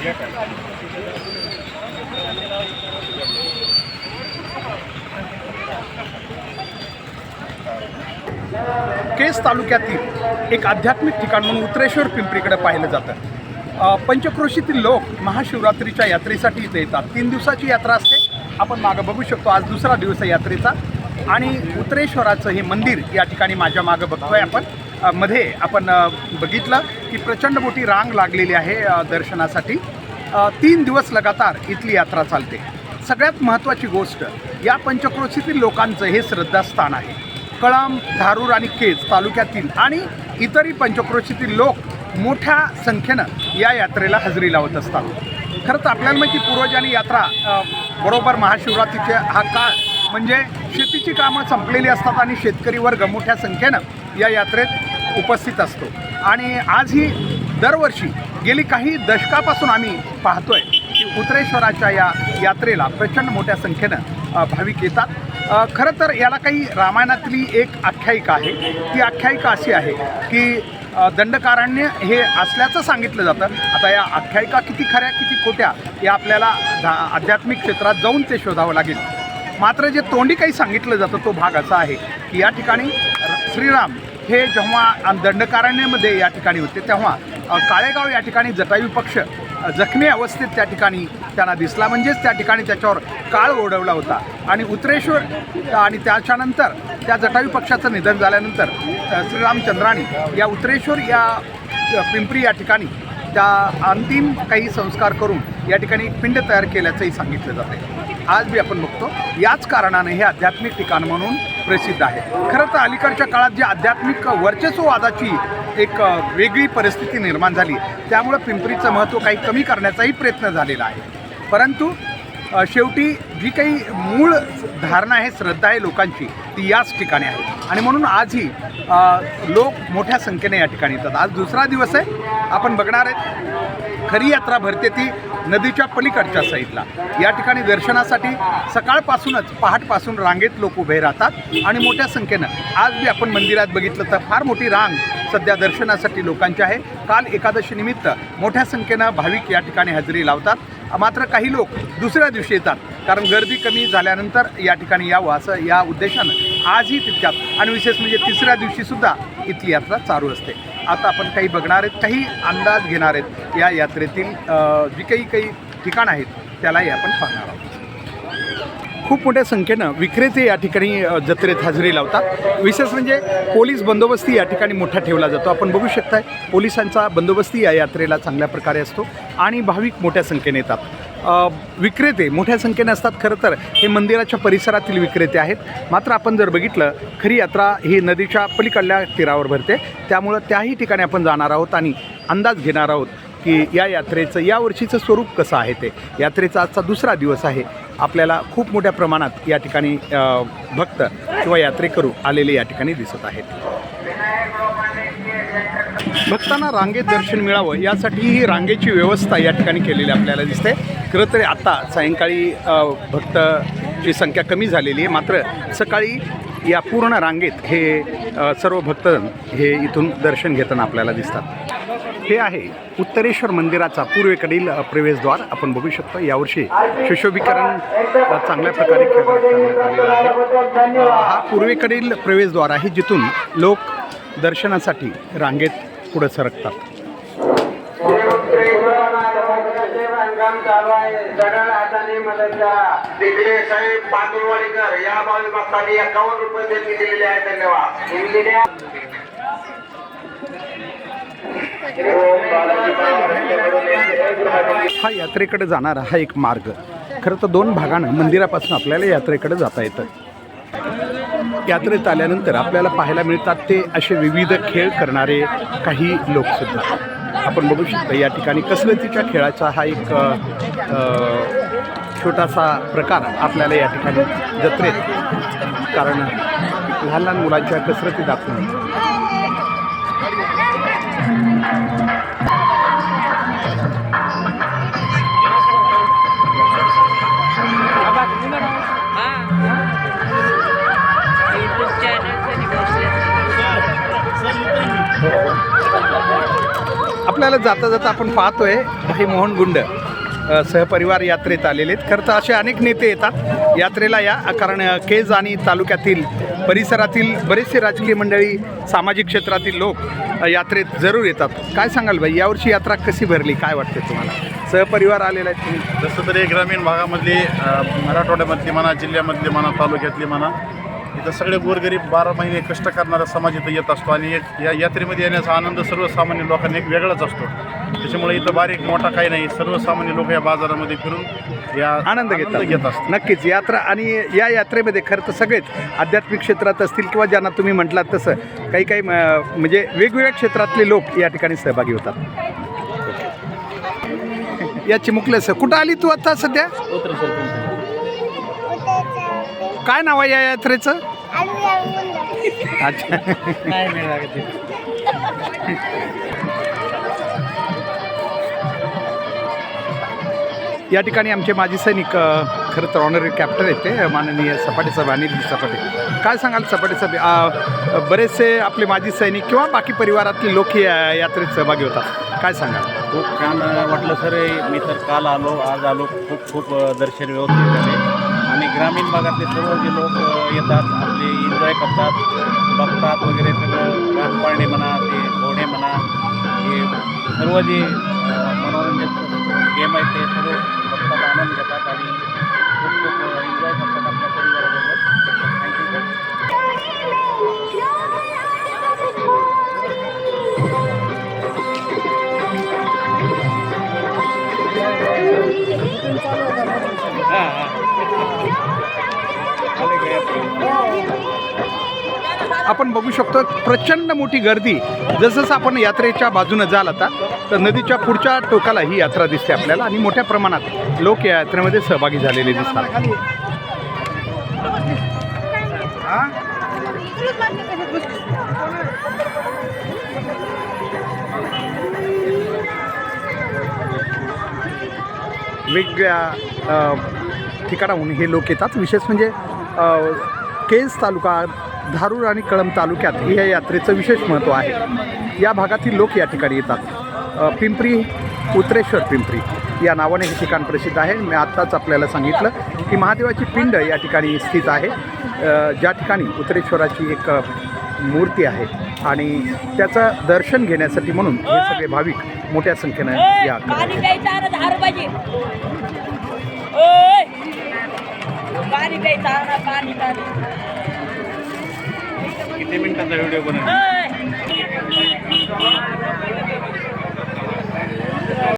केस तालुक्यातील एक आध्यात्मिक ठिकाण म्हणून उत्तरेश्वर पिंपरीकडे पाहिलं जातं. पंचक्रोशीतील लोक महाशिवरात्रीच्या यात्रेसाठी इथे येतात. तीन दिवसाची यात्रा असते. आपण मागं बघू शकतो आज दुसरा दिवस आहे यात्रेचा. आणि उत्तरेश्वराचं हे मंदिर या ठिकाणी माझ्या मागं बघतोय आपण. मध्ये आपण बघितलं की प्रचंड मोठी रांग लागलेली आहे दर्शनासाठी. तीन दिवस लगातार इथली यात्रा चालते. सगळ्यात महत्त्वाची गोष्ट या पंचक्रोशीतील लोकांचं हे श्रद्धास्थान आहे. कळंब धारूर आणि केज तालुक्यातील आणि इतरही पंचक्रोशीतील लोक मोठ्या संख्येनं या यात्रेला हजेरी लावत असतात. खरं तर आपल्याला माहिती पूर्वजांनी यात्रा बरोबर महाशिवरात्रीचे हा काळ म्हणजे शेतीची कामं संपलेली असतात आणि शेतकरी वर्ग मोठ्या संख्येनं या यात्रेत उपस्थित असतो. आणि आजही दरवर्षी गेली काही दशकापासून आम्ही पाहतोय की उत्तरेश्वराच्या या यात्रेला प्रचंड मोठ्या संख्येनं भाविक येतात. खरं तर याला काही रामायणातली एक आख्यायिका आहे. ती आख्यायिका अशी आहे की दंडकारण्य हे असल्याचं सांगितलं जातं. आता या आख्यायिका किती खऱ्या किती खोट्या या आपल्याला धा आध्यात्मिक क्षेत्रात जाऊन ते शोधावं लागेल. मात्र जे तोंडी काही सांगितलं जातं तो भाग असा आहे की या ठिकाणी श्रीराम हे जेव्हा दंडकारण्यामध्ये या ठिकाणी होते तेव्हा काळेगाव या ठिकाणी जटायू पक्ष जखमी अवस्थेत त्या ठिकाणी त्यांना दिसला. म्हणजेच त्या ठिकाणी त्याच्यावर काळ ओढवला होता. आणि उत्रेश्वर आणि त्याच्यानंतर त्या जटायू पक्षाचं निधन झाल्यानंतर श्रीरामचंद्रांनी या उतरेश्वर या पिंपरी या ठिकाणी त्या अंतिम काही संस्कार करून या ठिकाणी पिंड तयार केल्याचंही सांगितलं जाते आज बी आपण बघतो याच कारणाने हे आध्यात्मिक ठिकाण म्हणून प्रसिद्ध आहे. खरं तर अलीकडच्या काळात जी आध्यात्मिक वर्चस्ववादाची एक वेगळी परिस्थिती निर्माण झाली. त्यामुळं पिंपरीचं महत्त्व काही कमी करण्याचाही प्रयत्न झालेला आहे. परंतु शेवटी जी काही मूळ धारणा आहे श्रद्धा आहे लोकांची ती याच ठिकाणी आहे. आणि म्हणून आजही लोक मोठ्या संख्येने या ठिकाणी येतात. आज दुसरा दिवस आहे. आपण बघणार आहेत खरी यात्रा भरते ती नदीच्या पलीकडच्या साईडला. या ठिकाणी दर्शनासाठी सकाळपासूनच पहाटपासून रांगेत लोक उभे राहतात आणि मोठ्या संख्येनं. आज बी आपण मंदिरात बघितलं तर फार मोठी रांग सध्या दर्शनासाठी लोकांची आहे. काल एकादशीनिमित्त मोठ्या संख्येनं भाविक या ठिकाणी हजेरी लावतात. मात्र काही लोक दुसऱ्या दिवशी येतात. कारण गर्दी कमी झाल्यानंतर या ठिकाणी यावं असं या उद्देशानं आजही तितक्यात आणि विशेष म्हणजे तिसऱ्या दिवशीसुद्धा इथली यात्रा चालू असते. आता आपण काही बघणार आहेत काही अंदाज घेणार आहेत. या यात्रेतील जी काही काही ठिकाणं आहेत त्यालाही आपण पाहणार आहोत. खूप मोठ्या संख्येनं विक्रेते या ठिकाणी जत्रेत हजेरी लावतात. विशेष म्हणजे पोलीस बंदोबस्ती या ठिकाणी मोठा ठेवला जातो. आपण बघू शकताय पोलिसांचा बंदोबस्ती या यात्रेला चांगल्या प्रकारे असतो आणि भाविक मोठ्या संख्येने येतात. विक्रेते मोठ्या संख्येने असतात खरं तर. हे मंदिराच्या परिसरातील विक्रेते आहेत. मात्र आपण जर बघितलं खरी यात्रा ही नदीच्या पलीकडल्या तीरावर भरते. त्यामुळं त्याही ठिकाणी आपण जाणार आहोत आणि अंदाज घेणार आहोत की या यात्रेचं या वर्षीचं स्वरूप कसं आहे ते. यात्रेचा आजचा दुसरा दिवस आहे. आपल्याला खूप मोठ्या प्रमाणात या ठिकाणी भक्त किंवा यात्रेकरू आलेले या ठिकाणी दिसत आहेत. भक्तांना रांगेत दर्शन मिळावं यासाठी ही रांगेची व्यवस्था या ठिकाणी केलेली आपल्याला दिसते. खरं तरी आत्ता सायंकाळी भक्तची संख्या कमी झालेली आहे. मात्र सकाळी या पूर्ण रांगेत हे सर्व भक्त हे इथून दर्शन घेताना आपल्याला दिसतात. हे आहे उत्तरेश्वर मंदिराचा पूर्वेकडील प्रवेशद्वार. आपण बघू शकतो यावर्षी सुशोभीकरण चांगल्या प्रकारे करण्यात आलेलं आहे. हा पूर्वेकडील प्रवेशद्वार आहे जिथून लोक दर्शनासाठी रांगेत पुढे सरकतात. तिकडे साहेब या बाजू एकावन्न रुपये धन्यवाद. हा यात्रेकडे जाणारा हा एक मार्ग. खरं तर दोन भागानं मंदिरापासून आपल्याला यात्रेकडे जाता येतं. यात्रेत आल्यानंतर आपल्याला पाहायला मिळतात ते असे विविध खेळ करणारे काही लोकसुद्धा आपण बघू शकतो या ठिकाणी कसरतीच्या खेळाचा हा एक छोटासा प्रकार आपल्याला या ठिकाणी जत्रेत. कारण लहान लहान मुलांच्या कसरती दाखवून आपल्याला जाता जाता आपण पाहतोय हे मोहन गुंड सहपरिवार यात्रेत आलेले आहेत. खरं तर असे अनेक नेते येतात यात्रेला या कारण केज आणि तालुक्यातील परिसरातील बरेचसे राजकीय मंडळी सामाजिक क्षेत्रातील लोक यात्रेत जरूर येतात. काय सांगाल भाई? यावर्षी यात्रा कशी भरली? काय वाटते तुम्हाला? सहपरिवार आलेला आहे तुम्ही. जसं तरी ग्रामीण भागामधली मराठवाड्यामधली म्हणा जिल्ह्यामधली म्हणा तालुक्यातली म्हणा इथं सगळे गोरगरीब बारा महिने कष्ट करणारा समाज इथं येत असतो आणि एक या यात्रेमध्ये येण्याचा आनंद सर्वसामान्य लोकांना एक वेगळाच असतो. त्याच्यामुळे इथं बारीक मोठा काही नाही सर्वसामान्य लोक या बाजारामध्ये फिरून या आनंद घेतात. घेत असतात. नक्कीच यात्रा आणि या यात्रेमध्ये खरं तर सगळेच आध्यात्मिक क्षेत्रात असतील किंवा ज्यांना तुम्ही म्हटलात तसं काही काही म, म्हणजे वेगवेगळ्या क्षेत्रातले लोक या ठिकाणी सहभागी होतात. या चिमुकले कुठं आली तू आता सध्या? काय नाव आहे या यात्रेचं? अच्छा. या ठिकाणी आमचे माजी सैनिक खरं तर ऑनररी कॅप्टन आहेत ते माननीय सपाटे साहेब अनिल सपाटे. काय सांगाल सपाटे साहेब? बरेचसे आपले माजी सैनिक किंवा बाकी परिवारातले लोक या यात्रेत सहभागी होतात. काय सांगाल? खूप छान वाटलं सर. मी तर काल आलो आज आलो. खूप खूप दर्शन व्यवस्थित झाले. आणि ग्रामीण भागातले सर्व जे लोक येतात आपले एन्जॉय करतात बघतात वगैरे सगळं रानपाळणे म्हणा ते घोडे म्हणा हे सर्व जे मनोरंजन गेम आहेत ते सर्व बघतात आनंद घेतात आणि खूप खूप एन्जॉय करतात आपल्या परिवाराबरोबर. थँक्यू आपण बघू शकतो प्रचंड मोठी गर्दी. जसजसं आपण यात्रेच्या बाजूनं जाल आता तर नदीच्या पुढच्या टोकाला ही यात्रा दिसते आपल्याला आणि मोठ्या प्रमाणात लोक या यात्रेमध्ये सहभागी झालेले दिसतात. वेगवेगळ्या ठिकाणाहून हे लोक येतात. विशेष म्हणजे केज तालुका धारूर आणि कळंब तालुक्यात या यात्रेचं विशेष महत्त्व आहे. या भागातील लोक या ठिकाणी येतात. पिंपरी उतरेश्वर पिंपरी या नावाने हे ठिकाण प्रसिद्ध आहे. मी आत्ताच आपल्याला सांगितलं की महादेवाची पिंड या ठिकाणी स्थित आहे. ज्या ठिकाणी उतरेश्वराची एक मूर्ती आहे आणि त्याचं दर्शन घेण्यासाठी म्हणून हे सगळे भाविक मोठ्या संख्येनं या पाणी किती मिनिटाचा व्हिडिओ बनवला?